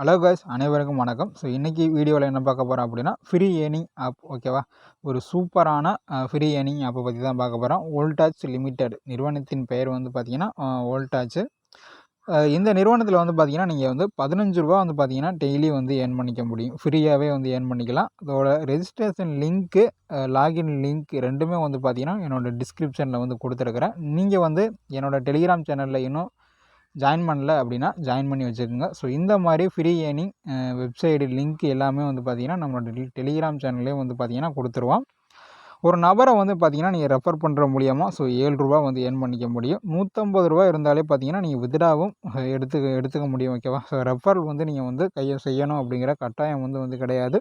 Hello guys அனைவருக்கும் வணக்கம். So இன்றைக்கி வீடியோவில் என்ன பார்க்க போகிறோம் அப்படின்னா ஃப்ரீ ஏர்னிங் ஆப் ஓகேவா ஒரு சூப்பரான ஃப்ரீ ஏர்னிங் ஆப்பை பற்றி தான் பார்க்க போகிறோம் ஓல்டாச் லிமிடெட் நிறுவனத்தின் பெயர் வந்து பார்த்திங்கன்னா ஓல்டாச் இந்த நிறுவனத்தில் வந்து பார்த்திங்கன்னா நீங்கள் வந்து பதினஞ்சு ரூபா வந்து பார்த்திங்கன்னா டெய்லி வந்து ஏர்ன் பண்ணிக்க முடியும். ஃப்ரீயாகவே வந்து ஏர்ன் பண்ணிக்கலாம். அதோட ரெஜிஸ்ட்ரேஷன் லிங்க்கு லாகின் லிங்க் ரெண்டுமே வந்து பார்த்திங்கன்னா என்னோடய டிஸ்கிரிப்ஷனில் வந்து கொடுத்துருக்குறேன். நீங்கள் வந்து என்னோடய டெலிகிராம் சேனலில் இன்னும் ஜாயின் பண்ணல அப்படின்னா ஜாயின் பண்ணி வச்சுக்கோங்க. ஸோ இந்த மாதிரி ஃப்ரீ ஏர்னிங் வெப்சைடு லிங்க் எல்லாமே வந்து பார்த்திங்கன்னா நம்மளோட டெலிகிராம் சேனல்லே வந்து பார்த்திங்கன்னா கொடுத்துருவோம். ஒரு நபரை வந்து பார்த்திங்கன்னா நீங்கள் ரெஃபர் பண்ணுற மூலியமாக ஸோ ஏழு ரூபா வந்து ஏர்ன் பண்ணிக்க முடியும். நூற்றம்பது ரூபா இருந்தாலே பார்த்திங்கன்னா நீங்கள் வித்டாவும் எடுத்துக்க எடுத்துக்க முடியும் ஓகேவா ஸோ ரெஃபர் வந்து நீங்கள் வந்து கையை செய்யணும் அப்படிங்கிற கட்டாயம் வந்து வந்து கிடையாது.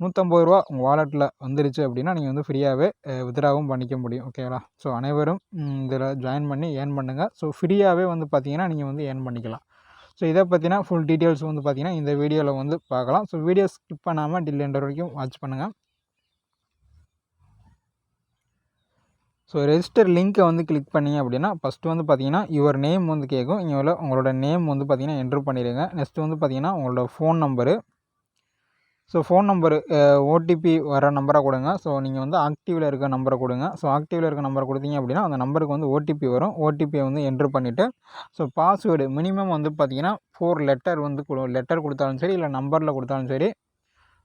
நூற்றம்பது ரூபா உங்கள் வாலெட்டில் வந்துருச்சு அப்படின்னா நீங்கள் வந்து ஃப்ரீயாகவே வித்ராவும் பண்ணிக்க முடியும். ஓகேங்களா ஸோ அனைவரும் இதில் ஜாயின் பண்ணி ஏர்ன் பண்ணுங்கள் ஸோ ஃப்ரீயாகவே வந்து பார்த்தீங்கன்னா நீங்கள் வந்து ஏர்ன் பண்ணிக்கலாம். ஸோ இதை பற்றினா ஃபுல் டீட்டெயில்ஸ் வந்து பார்த்தீங்கன்னா இந்த வீடியோவில் வந்து பார்க்கலாம் ஸோ வீடியோ ஸ்கிப் பண்ணாமல் டில் வரைக்கும் வாட்ச் பண்ணுங்கள் ஸோ ரெஜிஸ்டர் லிங்க்கை வந்து கிளிக் பண்ணிங்க அப்படின்னா ஃபஸ்ட்டு வந்து பார்த்தீங்கன்னா யுவர் நேம் வந்து கேட்கும் இங்கே உங்களோட நேம் வந்து பார்த்தீங்கன்னா என்ட்ரு பண்ணிடுங்க. நெக்ஸ்ட்டு வந்து பார்த்தீங்கன்னா உங்களோட phone number so phone number OTP வர நம்பராக கொடுங்க. ஸோ நீங்கள் வந்து ஆக்டிவில் இருக்க நம்பரை கொடுங்க. ஸோ ஆக்டிவில் இருக்க நம்பரை கொடுத்தீங்க அப்படின்னா அந்த நம்பருக்கு வந்து ஓடிபி வரும். ஓடிபியை வந்து என்ட்ரு பண்ணிவிட்டு ஸோ பாஸ்வேர்டு மினிமம் வந்து பார்த்தீங்கன்னா ஃபோர் லெட்டர் வந்து கொடு லெட்டர் கொடுத்தாலும் சரி இல்லை நம்பரில் கொடுத்தாலும் சரி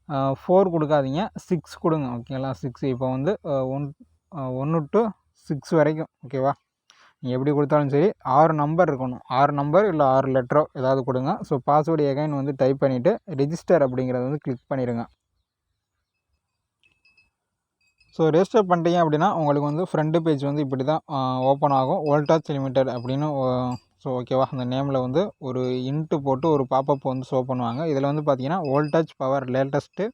uh, ஃபோர் கொடுக்காதீங்க. சிக்ஸ் கொடுங்க ஓகேங்களா சிக்ஸ் இப்போ வந்து ஒன் ஒன்று டு சிக்ஸ் வரைக்கும் ஓகேவா நீங்கள் எப்படி கொடுத்தாலும் சரி ஆறு நம்பர் இருக்கணும். ஆறு நம்பர் இல்லை ஆறு லெட்டரோ ஏதாவது கொடுங்க. ஸோ பாஸ்வேர்டு எகைன் வந்து டைப் பண்ணிவிட்டு ரிஜிஸ்டர் அப்படிங்கிறத வந்து கிளிக் பண்ணிடுங்க ஸோ ரெஜிஸ்டர் பண்ணிட்டீங்க அப்படின்னா உங்களுக்கு வந்து ஃப்ரண்ட் பேஜ் வந்து இப்படி தான் ஓப்பன் ஆகும். வோல்டாச் லிமிடெட் அப்படின்னு ஸோ ஓகேவா அந்த நேமில் வந்து ஒரு இன்ட்டு போட்டு ஒரு பாப்பப் வந்து ஷோ பண்ணுவாங்க. இதில் வந்து பார்த்தீங்கன்னா voltage power latest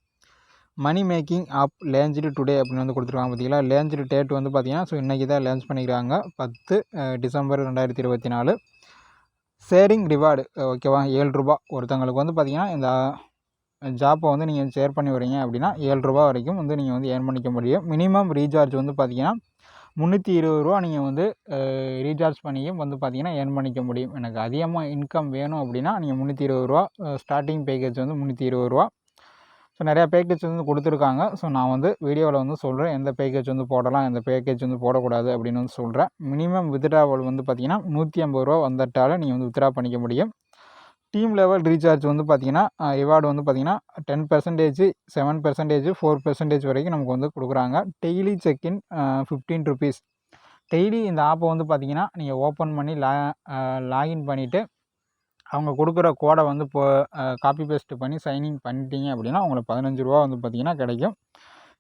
money making app launch today அப்படின்னு வந்து கொடுத்துருக்காங்க பார்த்தீங்களா? லேஞ்சு டேட் வந்து பார்த்தீங்கன்னா ஸோ இன்றைக்கி தான் லேஞ்ச் பண்ணிக்கிறாங்க. பத்து டிசம்பர் ரெண்டாயிரத்தி இருபத்தி நாலு. ஷேரிங் ரிவார்டு ஓகேவா ஏழு ரூபா. ஒருத்தங்களுக்கு வந்து பார்த்திங்கன்னா இந்த ஜாப்பை வந்து நீங்கள் ஷேர் பண்ணி வரீங்க அப்படின்னா ஏழு ரூபா வரைக்கும் வந்து நீங்கள் வந்து ஏர்ன் பண்ணிக்க முடியும். மினிமம் ரீசார்ஜ் வந்து பார்த்திங்கன்னா முந்நூற்றி இருபது ரூபா நீங்கள் வந்து ரீசார்ஜ் பண்ணியும் வந்து பார்த்திங்கன்னா ஏர்ன் பண்ணிக்க முடியும். எனக்கு அதிகமாக இன்கம் வேணும் அப்படின்னா நீங்கள் முந்நூற்றி இருபது ரூபா ஸ்டார்டிங் பேக்கேஜ் வந்து முந்நூற்றி இருபது ரூபா. ஸோ நிறையா பேக்கேஜ் வந்து கொடுத்துருக்காங்க. ஸோ நான் வந்து வீடியோவில் வந்து சொல்கிறேன் எந்த பேக்கேஜ் வந்து போடலாம் எந்த பேக்கேஜ் வந்து போடக்கூடாது அப்படின்னு வந்து சொல்கிறேன் மினிமம் வித்ட்ராவல் வந்து பார்த்திங்கன்னா நூற்றி ஐம்பது ரூபா வந்துட்டாலும் நீங்கள் வந்து வித்ட்ரா பண்ணிக்க முடியும். டீம் லெவல் ரீசார்ஜ் வந்து பார்த்திங்கன்னா ரிவார்டு வந்து பார்த்திங்கன்னா ten percentage seven percentage four percentage வரைக்கும் நமக்கு வந்து கொடுக்குறாங்க. Daily check in fifteen rupees daily இந்த ஆப்பை வந்து பார்த்திங்கன்னா நீங்கள் ஓப்பன் பண்ணி லா லாகின் பண்ணிவிட்டு அவங்க கொடுக்குற கோடை வந்து இப்போ காப்பி பேஸ்ட்டு பண்ணி சைனிங் பண்ணிட்டீங்க அப்படின்னா உங்களுக்கு பதினஞ்சு ரூபா வந்து பார்த்திங்கன்னா கிடைக்கும்.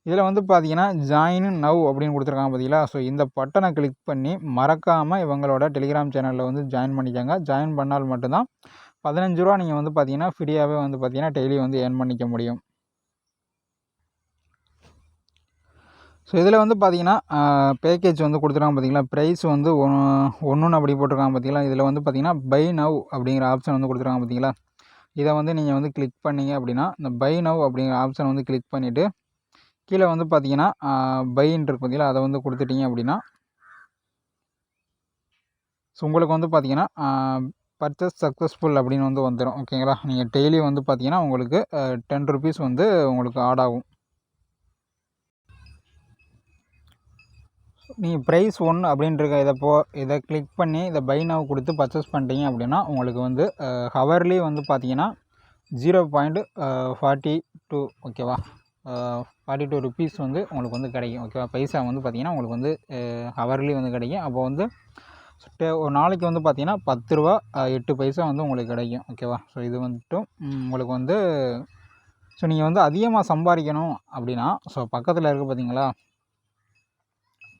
இதில் வந்து பார்த்தீங்கன்னா ஜாயின் நவ் அப்படின்னு கொடுத்துருக்காங்க பார்த்தீங்களா ஸோ இந்த பட்டனை கிளிக் பண்ணி மறக்காமல் இவங்களோட டெலிகிராம் சேனலில் வந்து ஜாயின் பண்ணிக்கோங்க. ஜாயின் பண்ணால் மட்டும்தான் பதினஞ்சு ரூபா நீங்கள் வந்து பார்த்தீங்கன்னா ஃப்ரீயாகவே வந்து பார்த்தீங்கன்னா டெய்லி வந்து ஏர்ன் பண்ணிக்க முடியும். ஸோ இதில் வந்து பார்த்தீங்கன்னா பேக்கேஜ் வந்து கொடுத்துருக்காங்க பார்த்தீங்களா ப்ரைஸ் வந்து ஒன்று ஒன்றுன்னு அப்படி போட்டிருக்காங்க பார்த்தீங்களா இதில் வந்து பார்த்தீங்கன்னா பை நவ் அப்படிங்கிற ஆப்ஷன் வந்து கொடுத்துருக்காங்க பார்த்தீங்களா இதை வந்து நீங்கள் வந்து கிளிக் பண்ணிங்க அப்படின்னா இந்த பை நவ் அப்படிங்கிற ஆப்ஷன் வந்து கிளிக் பண்ணிவிட்டு கீழே வந்து பார்த்தீங்கன்னா பைன்னு இருக்கு பார்த்தீங்களா அதை வந்து கொடுத்துட்டீங்க அப்படின்னா ஸோ உங்களுக்கு வந்து பார்த்தீங்கன்னா பர்ச்சேஸ் சக்ஸஸ்ஃபுல் அப்படின்னு வந்து வந்துடும் ஓகேங்களா நீங்கள் டெய்லி வந்து பார்த்தீங்கன்னா உங்களுக்கு டென் ருபீஸ் வந்து உங்களுக்கு ஆட் ஆகும். நீங்கள் ப்ரைஸ் ஒன் அப்படின்ட்டு இதை போ இதை கிளிக் பண்ணி இதை பை நவ் கொடுத்து பர்ச்சேஸ் பண்ணிட்டீங்க அப்படின்னா உங்களுக்கு வந்து ஹவர்லி வந்து பார்த்தீங்கன்னா ஜீரோ பாயிண்ட்டு ஃபார்ட்டி டூ ஓகேவா ஃபார்ட்டி டூ ருபீஸ் வந்து உங்களுக்கு வந்து கிடைக்கும் ஓகேவா பைசா வந்து பார்த்திங்கன்னா உங்களுக்கு வந்து ஹவர்லி வந்து கிடைக்கும். அப்போ வந்து ஒரு நாளைக்கு வந்து பார்த்திங்கன்னா பத்து ரூபா எட்டு பைசா வந்து உங்களுக்கு கிடைக்கும் ஓகேவா ஸோ இது வந்துட்டு உங்களுக்கு வந்து ஸோ நீங்கள் வந்து அதிகமாக சம்பாதிக்கணும் அப்படின்னா ஸோ பக்கத்தில் இருக்குது பார்த்தீங்களா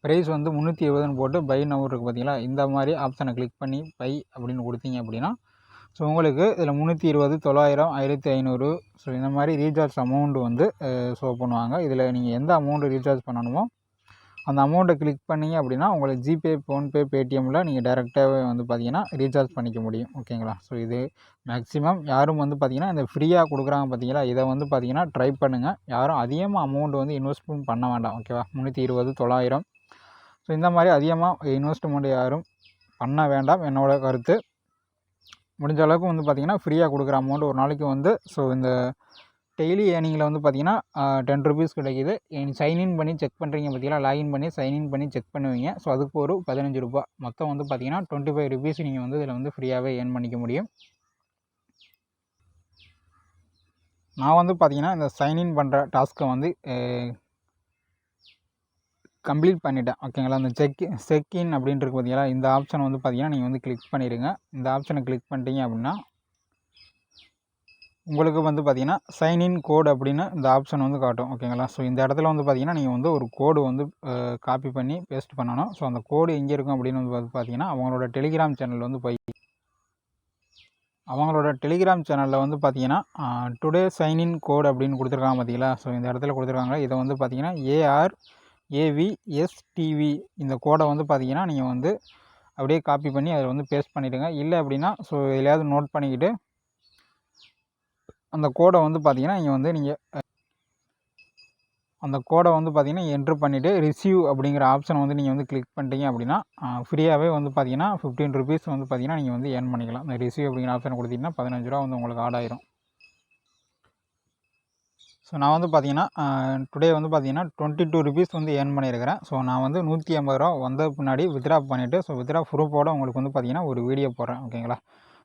ப்ரைஸ் வந்து முந்நூற்றி இருபதுன்னு போட்டு பை நவர் இருக்குது பார்த்தீங்களா இந்த மாதிரி ஆப்ஷனை கிளிக் பண்ணி பை அப்படின்னு கொடுத்தீங்க அப்படின்னா ஸோ உங்களுக்கு இதில் முந்நூற்றி இருபது தொள்ளாயிரம் ஆயிரத்தி ஐநூறு ஸோ இந்த மாதிரி ரீசார்ஜ் அமௌண்ட்டு வந்து ஷோ பண்ணுவாங்க. இதில் நீங்கள் எந்த அமௌண்ட்டு ரீசார்ஜ் பண்ணணுமோ அந்த அமௌண்ட்டை கிளிக் பண்ணிங்க அப்படின்னா உங்களுக்கு ஜிபே ஃபோன்பே பேடிஎம்மில் நீங்கள் டேரெக்டாகவே வந்து பார்த்தீங்கன்னா ரீசார்ஜ் பண்ணிக்க முடியும். ஓகேங்களா ஸோ இது மேக்ஸிமம் யாரும் வந்து பார்த்திங்கன்னா இந்த ஃப்ரீயாக கொடுக்குறாங்க பார்த்தீங்களா இதை வந்து பார்த்திங்கன்னா ட்ரை பண்ணுங்கள் யாரும் அதிகமாக அமௌண்ட் வந்து இன்வெஸ்ட்மெண்ட் பண்ண வேண்டாம். ஓகேவா முந்நூற்றி இருபது தொள்ளாயிரம் ஸோ இந்த மாதிரி அதிகமாக இன்வெஸ்ட்மெண்ட் யாரும் பண்ண வேண்டாம் என்னோடய கருத்து. முடிஞ்ச அளவுக்கு வந்து பார்த்திங்கன்னா ஃப்ரீயாக கொடுக்குற அமௌண்ட் ஒரு நாளைக்கு வந்து ஸோ இந்த டெய்லி ஏர்னிங்கில் வந்து பார்த்திங்கன்னா டென் ருபீஸ் கிடைக்கிது. சைன்இன் பண்ணி செக் பண்ணுறீங்க பார்த்தீங்கன்னா லாகின் பண்ணி சைன்இன் பண்ணி செக் பண்ணுவீங்க. ஸோ அதுக்கு ஒரு பதினஞ்சு ரூபா மொத்தம் வந்து பார்த்திங்கன்னா டுவெண்ட்டி ஃபைவ் ருபீஸ் நீங்கள் வந்து இதில் வந்து ஃப்ரீயாகவே ஏர்ன் பண்ணிக்க முடியும். நான் வந்து பார்த்திங்கன்னா இந்த சைன்இன் பண்ணுற டாஸ்க்கை வந்து கம்ப்ளீட் பண்ணிட்டேன். ஓகேங்களா அந்த செக் செக்இன் அப்படின்றது இருக்கு பார்த்தீங்களா இந்த ஆப்ஷனை வந்து பார்த்தீங்கன்னா நீங்கள் வந்து கிளிக் பண்ணிடுங்க இந்த ஆப்ஷனை கிளிக் பண்ணிட்டீங்க அப்படின்னா உங்களுக்கு வந்து பார்த்தீங்கன்னா சைன்இன் கோடு அப்படின்னு இந்த ஆப்ஷன் வந்து காட்டும். ஓகேங்களா ஸோ இந்த இடத்துல வந்து பார்த்தீங்கன்னா நீங்கள் வந்து ஒரு கோடு வந்து காப்பி பண்ணி பேஸ்ட் பண்ணணும். ஸோ அந்த கோடு எங்கே இருக்கும் அப்படின்னு வந்து பார்த்தீங்கன்னா அவங்களோட டெலிகிராம் சேனல் வந்து போய் அவங்களோட டெலிகிராம் சேனலில் வந்து பார்த்தீங்கன்னா டுடே சைன்இன் கோடு அப்படின்னு கொடுத்துருக்காங்க பார்த்தீங்களா ஸோ இந்த இடத்துல கொடுத்துருக்காங்க. இதை வந்து பார்த்தீங்கன்னா ஏஆர் ஏவிஎஸ்டிவி இந்த கோடை வந்து பார்த்தீங்கன்னா நீங்கள் வந்து அப்படியே காப்பி பண்ணி அதில் வந்து பேஸ்ட் பண்ணிவிடுங்க இல்லை அப்படின்னா ஸோ எதுலையாவது நோட் பண்ணிக்கிட்டு அந்த கோடை வந்து பார்த்தீங்கன்னா இங்கே வந்து நீங்கள் அந்த கோடை வந்து பார்த்தீங்கன்னா என்ட்ரு பண்ணிவிட்டு ரிசீவ் அப்படிங்கிற ஆப்ஷனை வந்து நீங்கள் வந்து கிளிக் பண்ணிட்டீங்க அப்படின்னா ஃப்ரீயாகவே வந்து பார்த்தீங்கன்னா ஃபிஃப்டீன் ருபீஸ் வந்து பார்த்தீங்கன்னா நீங்கள் வந்து ஏர்ன் பண்ணிக்கலாம். இந்த ரிசீவ் அப்படிங்கிற ஆப்ஷன் கொடுத்தீங்கன்னா பதினஞ்சு ரூபா வந்து உங்களுக்கு ஆட் ஆயிரும். ஸோ நான் வந்து பார்த்தீங்கன்னா டுடே வந்து பார்த்தீங்கன்னா டுவெண்ட்டி டூ ருபீஸ் வந்து ஏர்ன் பண்ணியிருக்கிறேன் ஸோ நான் வந்து நூற்றி ஐம்பது ரூபா வந்த பின்னாடி வித்ரா பண்ணிவிட்டு ஸோ வித்ரா ப்ரூஃபோடு உங்களுக்கு வந்து பார்த்தீங்கன்னா ஒரு வீடியோ போடுறேன். ஓகேங்களா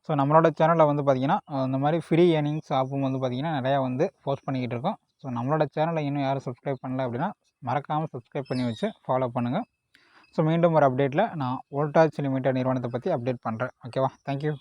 ஸோ நம்மளோட சேனலில் வந்து பார்த்தீங்கன்னா இந்த மாதிரி ஃப்ரீ ஏர்னிங்ஸ் ஆப்பும் வந்து பார்த்திங்கன்னா நிறையா வந்து போஸ்ட் பண்ணிக்கிட்டு இருக்கோம். ஸோ நம்மளோட சேனலை இன்னும் யாரும் சப்ஸ்கிரைப் பண்ணல அப்படின்னா மறக்காமல் சப்ஸ்கிரைப் பண்ணி வச்சு ஃபாலோ பண்ணுங்கள் ஸோ மீண்டும் ஒரு அப்டேட்டில் நான் வோல்டாஜ் லிமிடெட் நிறுவனத்தை பற்றி அப்டேட் பண்ணுறேன் ஓகேவா தேங்க்யூ